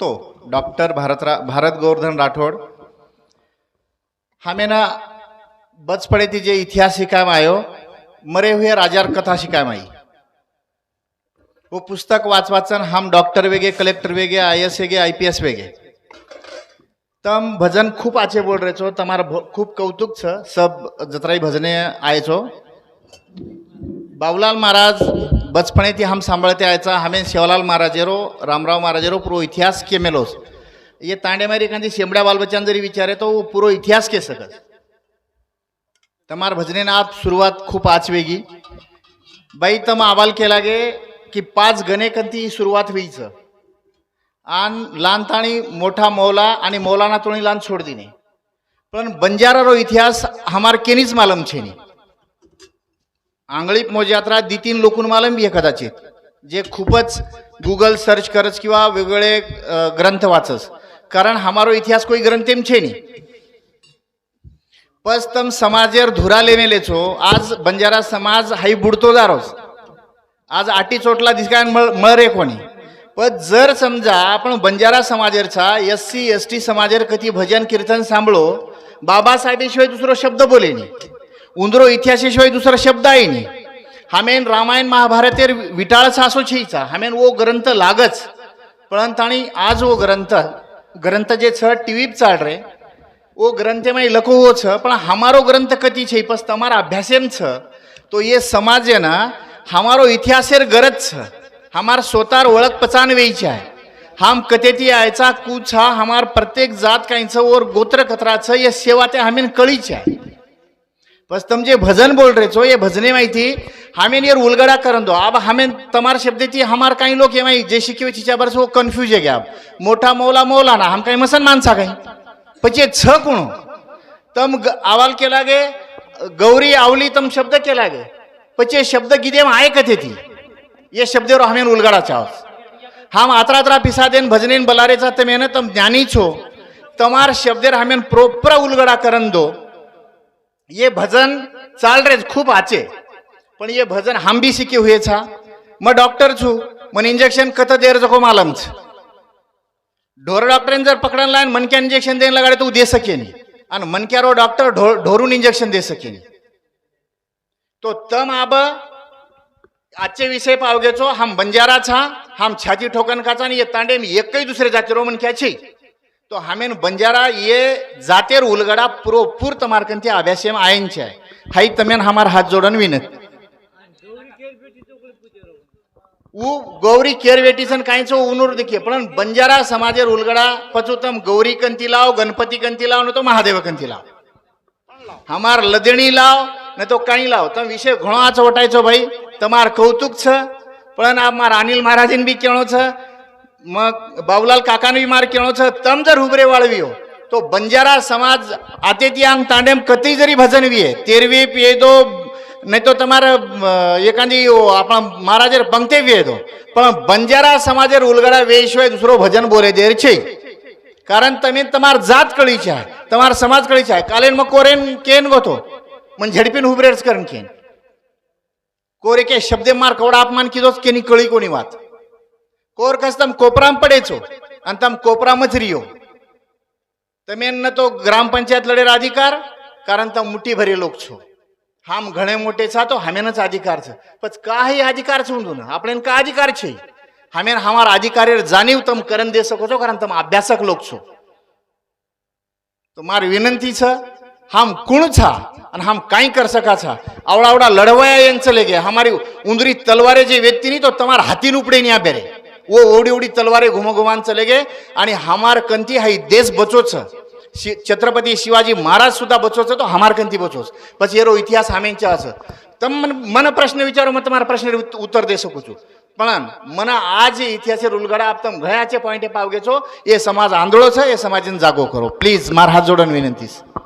तो डॉक्टर भारतरा भारत गोवर्धन राठोड. हमें ना बचपड़े थी जे इतिहास शिकायम आयो मरे हुए राजार कथा शिकायम आई वो पुस्तक वाच वाचन हम डॉक्टर वेगे कलेक्टर वेगे आई एस वेगे आई पी एस वेगे. तम भजन खूब आचे बोल रहे छो तमार खूब कौतुक छ सब जतराई भजने आए छो. बाबूलाल महाराज बचपणे ती हम सांभाळते आयचा हमें सेवालाल महाराजेरो रामराव महाराजेरो पुरो इतिहास के मेलोस. ये तांडे मारी एखादी शेंबड्या बालबच्चान जरी विचारे तो पुरो इतिहास के सगळं. तमार भजने आप सुरुवात खूप आचवेगी बाई तम आवाल केला गे की पाच गणेकंती सुरुवात व्हायचं. आन लहानताणी मोठा मौला आणि मौलाना तोणी लहान सोडदिने पण बंजारा रो इतिहास हमार केनीच मालम छेनी आंगळी मोजयात्रा दितीन लोकून मालम बी आहे कदाचित. जे खूपच गुगल सर्च करच किंवा वेगवेगळे ग्रंथ वाचस. कारण हमारो इतिहास कोई ग्रंथेम छे नी. बस तम समाजेर धुरा लेने लेचो. आज बंजारा समाज हाई बुडतो जारोस आज आटी चोटला दिसकाय मळ मळ रे कोणी. पण जर समजा आपण बंजारा समाजेरचा एस सी एस टी समाजेर कधी भजन कीर्तन सांभळो बाबासाहेबेशिवाय दुसरो शब्द बोलेनी उंदरो इतिहासाशिवाय दुसरा शब्द आहे नाही हामेन रामायण महाभारतेर विटाळ सासो छेचा. हामेन वो ग्रंथ लागच. पण आणि आज वो ग्रंथ ग्रंथ जे छ टी व्ही चाल रे. वो ग्रंथ में लखो हो छ पण हमारो ग्रंथ कती छे? पस तमारा अभ्यासेम छ. तो ये समाज आहे ना हमारो इतिहासेर गरज छ. हमार स्वतार ओळख पचान वेची आहे. हम कथेती आयचा कुछ हा हमार प्रत्येक जात काहींचं और गोत्र कत्राचं या सेवा ते हमेन कळीचे आहे. बस तुम जे भजन बोल रहे छो ये भजने माई थी। हमें ये उलगड़ा करन दो। अब हमें तमार शब्द थी हमार कई लोग जे माई चीचा बरस वो कन्फ्यूज है क्या? मोटा मौला मौला ना हम कहीं मुसलमान सा कहीं पचे छ कुण? तम आवाल के लागे गौरी आवली तम शब्द के लागे। पचे शब्द गिदे आए कथे थी? ये शब्द और हमें उलगड़ा चाहो हम आतरा आतरा पिसा देन भजनेन बलारे चाहते मैंने तम ज्ञानी छो। तमार शब्देर हमें प्रोपर उलगड़ा करन दो। ये भजन चाल रे खूप आचे। पण ये भजन हम भी शिके हुए छा म डॉक्टर छू मन इंजेक्शन कत देर जको मालम छ। ढोर डॉक्टरने जर पकडन लाईन मनक्या इंजेक्शन देन लगाडे तू दे सके नहीं आणि मनक्यारो डॉक्टर ढोर ढोरून इंजेक्शन दे सके नी तो तम आब आजचे विषय पावगेचो हम बंजारा छा हम छाती ठोकन काचा आणि ये तांडे मी एकही दुसरे जातीरो रो क्या छी तो हामेन बंजारा ये जातेर उलगडा पुरो पूर्त तमारकंचे आभ्यासेम आयनचे आहे. हाई तमेन हमार हात जोडन विनत. उ गौरी केरवेटीसन काहीचो उनूर देखिये पण बंजारा समाजेर उलगडा पचुतम गौरी कंती लाव गणपती कंती लाव न तो महादेव कंती लाव. हमार लदणी लाव न तो काही लाव. तम विषय घणो आच वटायचो भाई तमार कौतुक छ पण आमार अनिल महाराजीन बी केणो छ मग बाबूलाल काकानवी मार केळोच तम जर हुबरे वाळवी हो तो बंजारा समाज आतेतियांग तांडेम कती जरी भजनवी आहे तेरवी पियेदो नाही तो तमार एखादी हो, आपण महाराजेर पंक्ते येतो पण बंजारा समाजेर उलगडा वेशिवाय दुसरं भजन बोले देर छे. कारण तमी तमार जात कळीचे आहे तमार समाज कळीचे आहे. कालेन मग कोरेन केन गोतो मग झडपीन हुबरेच करण केन. कोरे के शब्दे मार कवडा अपमान किदोच केनी कळी कोणी वात. కోరికస్ తమ కోపరాం పడేచో आणि तम कोपरामच रियो. तमेन तो ग्राम पंचायत लढेर अधिकार कारण तम मुठी भरी लोक छो. हम घणे मोठे छा तो हमेनच अधिकार छ. पच का ही अधिकार छो ना आपण का अधिकार छे? हमेन हमार अधिकार जाणीव तम करन दे सको छो कारण तम अभ्यासक लोक छो. तो मार विनंती छ हम कुण छा आणि हम काही कर सका छा? आवडा आवडा लढवया यांचं लेगे हमारी उंदरी तलवारे जे व्यक्ती नी तो तमार हातीन उपडे न्या बेरे. वो ओडी ओडी तलवारे घुमो घुमान चले गे आणि हमार कंती हाई देश बचोच शि- छत्रपती शिवाजी महाराज सुद्धा बचोच तो हमार कंती बचोच પછી એરો ઇતિહાસ હામેંચા હશે તમ મને મને પ્રશ્ન વિચારો મેં તમારા પ્રશ્ન ઉત્તર દઈ શકું છું પણ મને આ જે ઇતિહાસે રૂલગડા આપ તમે ઘણા છે પોઈન્ટે પાવગે છો એ સમાજ આંદોળો છે એ સમાજને જાગો કરો પ્લીઝ મારા હાથ જોડવાની વિનંતી છે